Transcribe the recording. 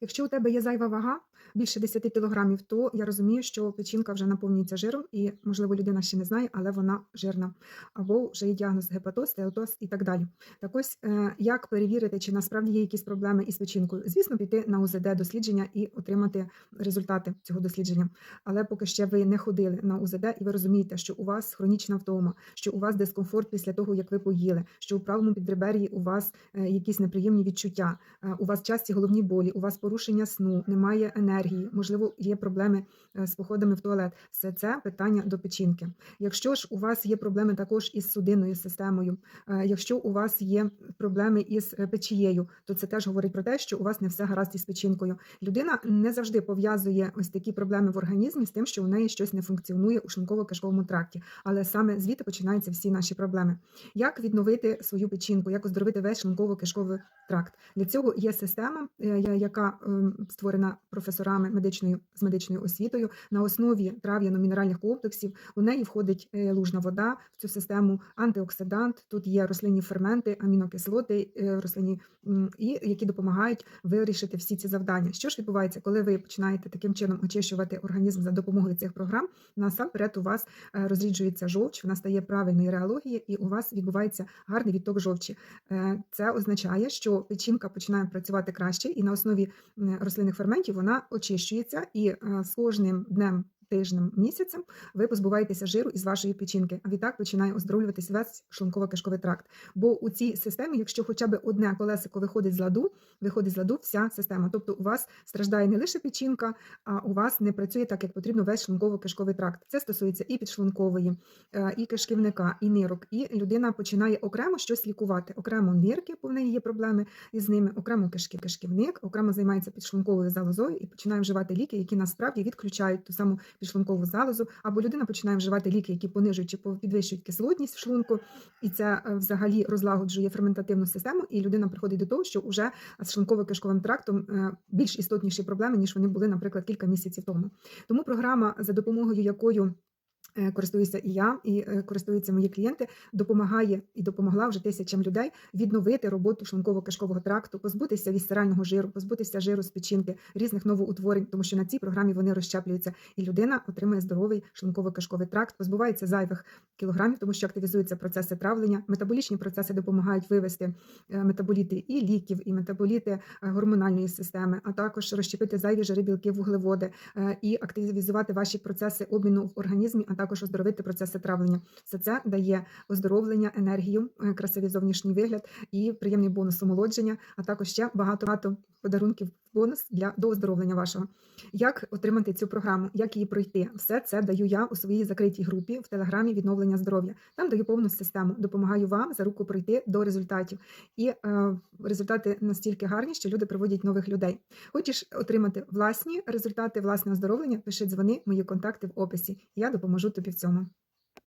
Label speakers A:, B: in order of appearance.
A: Якщо у тебе є зайва вага більше 10 кілограмів, то я розумію, що печінка вже наповнюється жиром, і, можливо, людина ще не знає, але вона жирна. Або вже є діагноз гепатоз, теотоз і так далі. Так ось, е, як перевірити, чи насправді є якісь проблеми із печінкою? Звісно, піти на УЗД дослідження і отримати результати цього дослідження. Але поки ще ви не ходили на УЗД, і ви розумієте, що у вас хронічна втома, що у вас дискомфорт після того, як ви поїли, що у правому підребер'ї у вас е, якісь неприємні відчуття, е, у вас часті головні болі, у вас порушення сну, немає енергії, можливо, є проблеми е, з походами в туалет. Все це питання до печінки. Якщо ж у вас є проблеми також із судинною системою, е, якщо у вас є проблеми із е, печією, то це теж говорить про те, що у вас не все гаразд із печінкою. Людина не завжди пов'язує ось такі проблеми в організмі з тим, що у неї щось не функціонує у шлунково-кишковому тракті. Але саме звідти починаються всі наші проблеми. Як відновити свою печінку, як оздоровити весь шлунково-кишковий тракт? Для цього є система, яка ем, створена професорами медичною з медичною освітою на основі трав'яно-мінеральних комплексів. У неї входить е, лужна вода в цю систему, антиоксидант. Тут є рослинні ферменти, амінокислоти, е, рослинні і які допомагають вирішити всі ці завдання. Що ж відбувається, коли ви починаєте таким чином очищувати організм за допомогою цих програм? Насамперед у вас е, розріджується жовч, вона стає правильної реології, і у вас відбувається гарний відток жовчі. Це означає, що печінка починає працювати краще, і на основі рослинних ферментів вона очищується, і е, з кожним днем. Тижнем місяцем ви позбуваєтеся жиру із вашої печінки, а відтак починає оздоровлюватись весь шлунково-кишковий тракт. Бо у цій системі, якщо хоча б одне колесико виходить з ладу, виходить з ладу вся система. Тобто у вас страждає не лише печінка, а у вас не працює так, як потрібно весь шлунково-кишковий тракт. Це стосується і підшлункової, е, і кишківника, і нирок. І людина починає окремо щось лікувати. Окремо нирки, бо в неї є проблеми із ними, окремо кишки, кишківник, окремо займається підшлунковою залозою і починає вживати ліки, які насправді відключають ту саму підшлункову залозу, або людина починає вживати ліки, які понижують чи підвищують кислотність в шлунку, і це взагалі розлагоджує ферментативну систему, і людина приходить до того, що вже з шлунково-кишковим трактом е, більш істотніші проблеми, ніж вони були, наприклад, кілька місяців тому. Тому програма, за допомогою якою Користуюся і я, і е, користуються мої клієнти, допомагає і допомогла вже тисячам людей відновити роботу шлунково-кишкового тракту, позбутися вісцерального жиру, позбутися жиру з печінки, різних новоутворень, тому що на цій програмі вони розщеплюються, і людина отримує здоровий шлунково-кишковий тракт, позбувається зайвих кілограмів, тому що активізуються процеси травлення. Метаболічні процеси допомагають вивести е, метаболіти і ліків, і метаболіти е, гормональної системи, а також розщепити зайві жири, білки, вуглеводи е, і активізувати ваші процеси обміну в організмі, а також оздоровити процеси травлення. Все це дає оздоровлення, енергію, е, красивий зовнішній вигляд і приємний бонус омолодження, а також ще багато багато подарунків бонус для до оздоровлення вашого. Як отримати цю програму, як її пройти? Все це даю я у своїй закритій групі в телеграмі відновлення здоров'я. Там даю повну систему, допомагаю вам за руку пройти до результатів. І е, результати настільки гарні, що люди приводять нових людей. Хочеш отримати власні результати, власне оздоровлення? Пиши дзвони, мої контакти в описі. Я допоможу тобі в цьому.